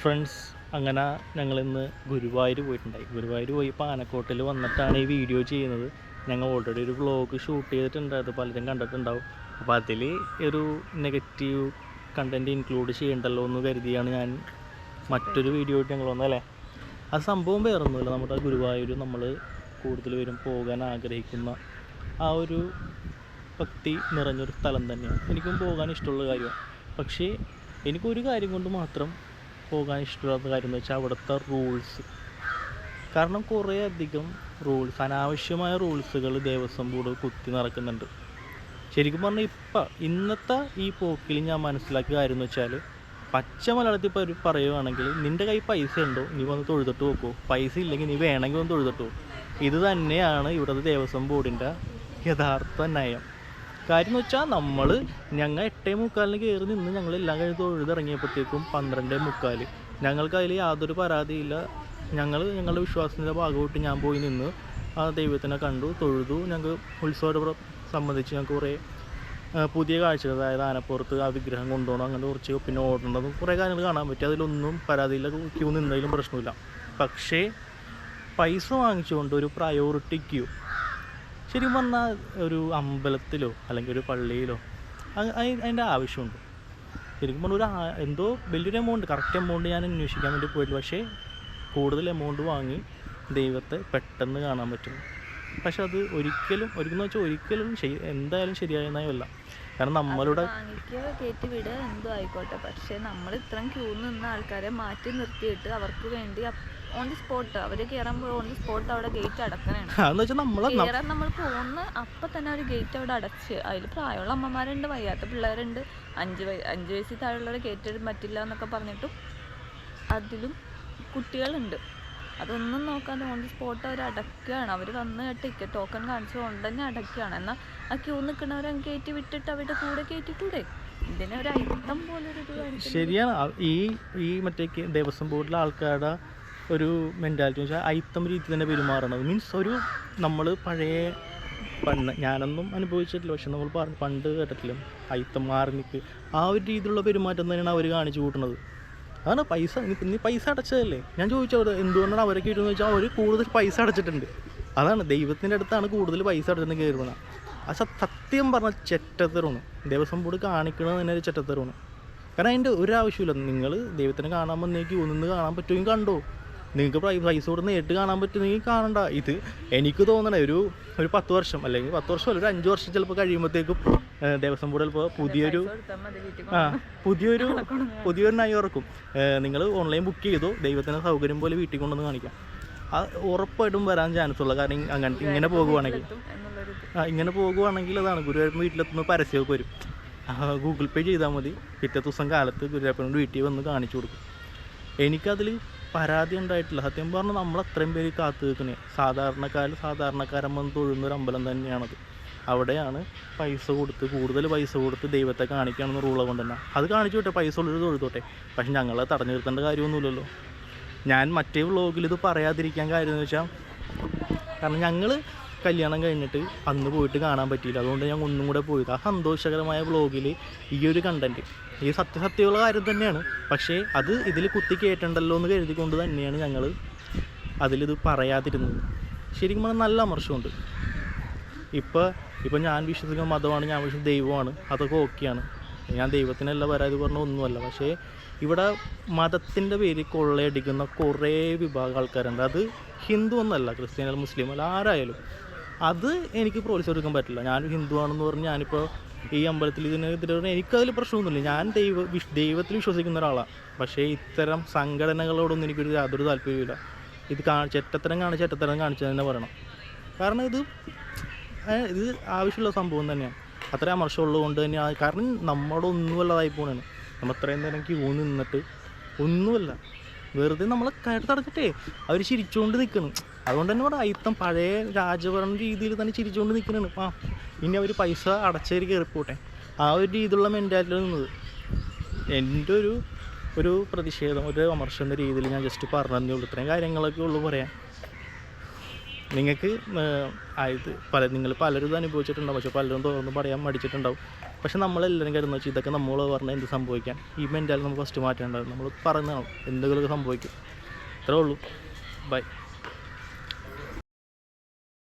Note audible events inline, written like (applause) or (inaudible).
Friends അങ്ങനെ ഞങ്ങൾ ഇന്ന് ഗുരുവായൂർ പോയിട്ടുണ്ടായി. ഗുരുവായൂർ പോയി ഇപ്പോൾ ആനക്കോട്ടിൽ വന്നിട്ടാണ് ഈ വീഡിയോ ചെയ്യുന്നത്. ഞങ്ങൾ ഓൾറെഡി ഒരു വ്ളോഗ് ഷൂട്ട് ചെയ്തിട്ടുണ്ട്. അത് പലരും കണ്ടിട്ടുണ്ടാവും. അപ്പോൾ അതിൽ ഒരു നെഗറ്റീവ് കണ്ടന്റ് ഇൻക്ലൂഡ് ചെയ്യണ്ടല്ലോ എന്ന് കരുതിയാണ് ഞാൻ മറ്റൊരു വീഡിയോ ആയിട്ട് ഞങ്ങൾ വന്നല്ലേ ആ സംഭവം വേറൊന്നുമില്ല. നമ്മുടെ ഗുരുവായൂർ നമ്മൾ കൂടുതൽ പേരും പോകാൻ ആഗ്രഹിക്കുന്ന ആ ഒരു ഭക്തി നിറഞ്ഞൊരു സ്ഥലം തന്നെയാണ്. എനിക്കും പോകാൻ ഇഷ്ടമുള്ള കാര്യമാണ്. പക്ഷേ എനിക്കൊരു കാര്യം കൊണ്ട് മാത്രം പോകാൻ ഇഷ്ടമില്ലാത്ത കാര്യം എന്ന് വെച്ചാൽ അവിടുത്തെ റൂൾസ് കാരണം കുറേ അധികം റൂൾസ് അനാവശ്യമായ റൂൾസുകൾ ദേവസ്വം ബോർഡ് കുത്തി നടക്കുന്നുണ്ട്. ശരിക്കും പറഞ്ഞാൽ ഇപ്പം ഇന്നത്തെ ഈ പോക്കിൽ ഞാൻ മനസ്സിലാക്കിയ കാര്യം എന്ന് വെച്ചാൽ പച്ച മലയാളത്തിൽ പറയുകയാണെങ്കിൽ നിന്റെ കയ്യിൽ പൈസ ഉണ്ടോ? നീ വന്ന് തൊഴുതിട്ട് നോക്കൂ. പൈസ ഇല്ലെങ്കിൽ നീ വേണമെങ്കിൽ വന്ന് തൊഴുതിട്ട് പോകും ഇത് തന്നെയാണ് ഇവിടുത്തെ ദേവസ്വം ബോർഡിന്റെ യഥാർത്ഥ നയം. കാര്യം എന്ന് വെച്ചാൽ നമ്മൾ ഞങ്ങൾ എട്ടേ മുക്കാലിന് കയറി നിന്ന് ഞങ്ങൾ എല്ലാം കഴിഞ്ഞ് തൊഴുതിറങ്ങിയപ്പോഴത്തേക്കും പന്ത്രണ്ടേ മുക്കാൽ ഞങ്ങൾക്ക് അതിൽ യാതൊരു പരാതിയില്ല. ഞങ്ങൾ ഞങ്ങളുടെ വിശ്വാസത്തിന്റെ ഭാഗമായിട്ട് ഞാൻ പോയി നിന്ന് ആ ദൈവത്തിനെ കണ്ടു തൊഴുതു. ഞങ്ങൾക്ക് ഉത്സവത്തെ സംബന്ധിച്ച് ഞങ്ങൾക്ക് കുറേ പുതിയ കാഴ്ചകൾ അതായത് ആനപ്പുറത്ത് ആ വിഗ്രഹം കൊണ്ടുപോകണം അങ്ങനെ കുറച്ച് പിന്നെ ഓടേണ്ടതും കുറേ കാര്യങ്ങൾ കാണാൻ പറ്റി. അതിലൊന്നും പരാതിയില്ല ക്യൂ നിന്നതിലും പ്രശ്നമില്ല. പക്ഷേ പൈസ വാങ്ങിച്ചുകൊണ്ട് ഒരു പ്രയോറിറ്റി ക്യൂ ശരിക്കും പറഞ്ഞാൽ ഒരു അമ്പലത്തിലോ അല്ലെങ്കിൽ ഒരു പള്ളിയിലോ അതിന്റെ ആവശ്യമുണ്ട്. ശരിക്കും പറഞ്ഞാൽ ഒരു എന്തോ വലിയൊരു എമൗണ്ട് കറക്റ്റ് എമൗണ്ട് ഞാൻ അന്വേഷിക്കാൻ വേണ്ടി പോയിട്ട് പക്ഷേ കൂടുതൽ എമൗണ്ട് വാങ്ങി ദൈവത്തെ പെട്ടെന്ന് കാണാൻ പറ്റും. പക്ഷെ അത് ഒരിക്കലും ഒരിക്കലും വെച്ചാൽ ഒരിക്കലും ശരി എന്തായാലും ശരിയായ കാരണം നമ്മളുടെ വാങ്ങിക്കുക കയറ്റി വിടുക എന്തോ ആയിക്കോട്ടെ. പക്ഷെ നമ്മൾ ഇത്രയും ക്യൂ നിന്ന ആൾക്കാരെ മാറ്റി നിർത്തിയിട്ട് അവർക്ക് വേണ്ടി ഓൺ ദി സ്പോട്ട് അവർ കയറുമ്പോൾ ഓൺ ദി സ്പോട്ട് അവിടെ ഗേറ്റ് അടക്കണേണ്. (laughs) അതെന്ന് വെച്ചാൽ നമ്മൾ കയറാൻ നമ്മൾ പോകുന്ന അപ്പൊ തന്നെ ഒരു ഗേറ്റ് അവിടെ അടച്ച്. അതിൽ പ്രായമുള്ള അമ്മമാരുണ്ട് വയ്യാത്ത പിള്ളേരുണ്ട്. അഞ്ച് അഞ്ച് വയസ്സിൽ താഴെയുള്ളവരെ കയറ്റിടാൻ പറ്റില്ല എന്നൊക്കെ പറഞ്ഞിട്ടും അതിലും കുട്ടികളുണ്ട്. അതൊന്നും നോക്കാതെ ഓൺ ദി സ്പോട്ട് അവർ അടക്കുകയാണ് അവർ വന്ന് ടിക്കറ്റ് ടോക്കൺ കാണിച്ചു കൊണ്ട് തന്നെ അടക്കുകയാണ് എന്നാൽ ആ ക്യൂ നിൽക്കുന്നവരെ കയറ്റി വിട്ടിട്ട് അവരുടെ കൂടെ കയറ്റിക്കൂടെ ഇതിനൊരു ഐറ്റം പോലൊരു ശരിയാണ്. ഈ ഈ മറ്റേ ദേവസ്വം ബോർഡിലെ ആൾക്കാരുടെ ഒരു മെന്റാലിറ്റി വെച്ചാൽ അയിത്തം രീതി തന്നെ പെരുമാറണത് മീൻസ് ഒരു നമ്മൾ പഴയ പണ്ട് ഞാനൊന്നും അനുഭവിച്ചിട്ടില്ല. പക്ഷെ നമ്മൾ പറഞ്ഞു പണ്ട് കേട്ടിട്ടില്ല? അയിത്തം മാറിനിക്ക് ആ ഒരു രീതിയിലുള്ള പെരുമാറ്റം തന്നെയാണ് അവർ കാണിച്ചു കൂട്ടുന്നത്. അതാണ് പൈസ. നീ പൈസ അടച്ചതല്ലേ? ഞാൻ ചോദിച്ചത് എന്തുകൊണ്ടാണ് അവരൊക്കെ കിട്ടുന്നത് വെച്ചാൽ അവർ കൂടുതൽ പൈസ അടച്ചിട്ടുണ്ട്. അതാണ് ദൈവത്തിന്റെ അടുത്താണ് കൂടുതൽ പൈസ അടച്ചിട്ട് കയറുന്നത് ആ സത്യം പറഞ്ഞാൽ ചെറ്റത്തരമാണ്. ദേവസ്വം ബോർഡ് കാണിക്കുന്നത് തന്നെ ഒരു ചെറ്റത്തരമാണ്. കാരണം അതിന്റെ ഒരു ആവശ്യമില്ല നിങ്ങൾ ദൈവത്തിനെ കാണാൻ വന്നേക്ക് ഒന്നിന്ന് കാണാൻ പറ്റുമെങ്കിൽ കണ്ടോ? നിങ്ങൾക്ക് പ്രൈ പൈസ കൊടുത്ത് നേരിട്ട് കാണാൻ പറ്റുന്നെങ്കിൽ കാണണ്ട. ഇത് എനിക്ക് തോന്നണേ ഒരു ഒരു പത്ത് വർഷം അല്ലെങ്കിൽ പത്ത് വർഷം അല്ല ഒരു അഞ്ച് വർഷം ചിലപ്പോൾ കഴിയുമ്പോഴത്തേക്കും ദേവസ്വം ബോർഡ് ചിലപ്പോൾ പുതിയൊരു ആ പുതിയൊരു (laughs) പുതിയൊരു നയം ഇറക്കും. നിങ്ങൾ ഓൺലൈൻ ബുക്ക് ചെയ്തോ ദൈവത്തിന് സൗകര്യം പോലെ വീട്ടിൽ കൊണ്ടുവന്ന് കാണിക്കാം. ആ ഉറപ്പായിട്ടും വരാൻ ചാൻസ് ഉള്ള കാരണം അങ്ങനെ ഇങ്ങനെ പോകുവാണെങ്കിൽ. ആ ഇങ്ങനെ പോകുവാണെങ്കിൽ അതാണ്. ഗുരുവായൂർ വീട്ടിലെത്തുന്ന പരസ്യമൊക്കെ വരും. ആ, ഗൂഗിൾ പേ ചെയ്താൽ മതി. പിറ്റേ ദിവസം കാലത്ത് ഗുരുവായൂരപ്പനോട് വീട്ടിൽ വന്ന് കാണിച്ചു കൊടുക്കും. എനിക്കതിൽ പരാതി ഉണ്ടായിട്ടില്ല. സത്യം പറഞ്ഞാൽ നമ്മൾ അത്രയും പേര് കാത്തു നിൽക്കണേ. സാധാരണക്കാരിൽ സാധാരണക്കാരൻ വന്ന് തൊഴുന്ന ഒരു അമ്പലം തന്നെയാണത്. അവിടെയാണ് പൈസ കൊടുത്ത് കൂടുതൽ പൈസ കൊടുത്ത് ദൈവത്തെ കാണിക്കുകയാണെന്ന് റൂള കൊണ്ട് തന്നെ അത് കാണിച്ചു വിട്ടെ പൈസ ഉള്ളൊരു തൊഴുതോട്ടെ. പക്ഷെ ഞങ്ങളെ തടഞ്ഞു നിർത്തേണ്ട കാര്യമൊന്നുമില്ലല്ലോ. ഞാൻ മറ്റേ വ്ളോഗിൽ ഇത് പറയാതിരിക്കാൻ കാര്യം എന്ന് വെച്ചാൽ കാരണം ഞങ്ങൾ കല്യാണം കഴിഞ്ഞിട്ട് അന്ന് പോയിട്ട് കാണാൻ പറ്റിയില്ല. അതുകൊണ്ട് ഞാൻ ഒന്നും കൂടെ പോയത്. ആ സന്തോഷകരമായ വ്ളോഗിൽ ഈ ഒരു കണ്ടന്റ് ഈ സത്യസത്യമുള്ള കാര്യം തന്നെയാണ്. പക്ഷേ അത് ഇതിൽ കുത്തി കയറ്റണ്ടല്ലോ എന്ന് കരുതിക്കൊണ്ട് തന്നെയാണ് ഞങ്ങൾ അതിലിത് പറയാതിരുന്നത്. ശരിക്കും പറഞ്ഞാൽ നല്ല അമർഷമുണ്ട്. ഇപ്പോൾ ഇപ്പോൾ ഞാൻ വിശ്വസിക്കുന്ന മതമാണ് ഞാൻ വിശ്വസിക്കുന്ന ദൈവമാണ്. അതൊക്കെ ഓക്കെയാണ്. ഞാൻ ദൈവത്തിനല്ല പരാതി പറഞ്ഞ ഒന്നുമല്ല. പക്ഷേ ഇവിടെ മതത്തിന്റെ പേരിൽ കൊള്ളയടിക്കുന്ന കുറേ വിഭാഗം ആൾക്കാരുണ്ട്. അത് ഹിന്ദു ഒന്നല്ല ക്രിസ്ത്യാനികൾ മുസ്ലിം അല്ല ആരായാലും. അത് എനിക്ക് പ്രോത്സാഹിപ്പിക്കാൻ പറ്റില്ല. ഞാൻ ഹിന്ദു ആണെന്ന് പറഞ്ഞ് ഞാനിപ്പോൾ ഈ അമ്പലത്തിൽ ഇതിനെതിരെ എനിക്കതിൽ പ്രശ്നമൊന്നുമില്ല. ഞാൻ ദൈവ വിശ് ദൈവത്തിൽ വിശ്വസിക്കുന്ന ഒരാളാണ് പക്ഷേ ഇത്തരം സംഘടനകളോടൊന്നും എനിക്കൊരു യാതൊരു താല്പര്യമില്ല ഇത് കാ ചെറ്റത്തരം കാണിച്ച് ചെറ്റത്തരം കാണിച്ചു തന്നെ പറയണം. കാരണം ഇത് ഇത് ആവശ്യമുള്ള സംഭവം തന്നെയാണ്. അത്ര അമർഷമുള്ളത് കൊണ്ട് തന്നെ ആ- കാരണം നമ്മുടെ ഒന്നുമല്ലതായി പോകണാണ് നമ്മൾ അത്രയും നേരം ക്യൂ നിന്നിട്ട് ഒന്നുമല്ല. വെറുതെ നമ്മളെ കയറി തടഞ്ഞിട്ടേ അവർ ചിരിച്ചുകൊണ്ട് നിൽക്കണം അതുകൊണ്ട് തന്നെ ഇവിടെ അയിത്തം പഴയ രാജഭരണ രീതിയിൽ തന്നെ ചിരിച്ചുകൊണ്ട് നിൽക്കുന്നുണ്ട് ആ ഇനി അവർ പൈസ അടച്ചേരി കയറിപ്പോട്ടെ. ആ ഒരു രീതിയിലുള്ള മെന്റാലിറ്റിയിൽ നിന്നത്. എന്റെ ഒരു ഒരു പ്രതിഷേധം ഒരു വിമർശന രീതിയിൽ ഞാൻ ജസ്റ്റ് പറഞ്ഞതേ ഉള്ളൂ. ഇത്രയും കാര്യങ്ങളൊക്കെ ഉള്ളൂ പറയാൻ. നിങ്ങൾക്ക് ആയത് പല നിങ്ങൾ പലരും ഇത് അനുഭവിച്ചിട്ടുണ്ടാവും. പക്ഷെ പലരും തുറന്ന് പറയാൻ മടിച്ചിട്ടുണ്ടാവും. പക്ഷെ നമ്മളെല്ലാവരും കരുതുന്ന വെച്ചാൽ ഇതൊക്കെ നമ്മൾ പറഞ്ഞാൽ എന്ത് സംഭവിക്കാൻ? ഈ മെന്റാലിറ്റി നമുക്ക് ഫസ്റ്റ് മാറ്റേണ്ടത് നമ്മൾ പറയുന്നതാണ് എന്തെങ്കിലുമൊക്കെ സംഭവിക്കും. ഇത്രേ ഉള്ളൂ. ബൈ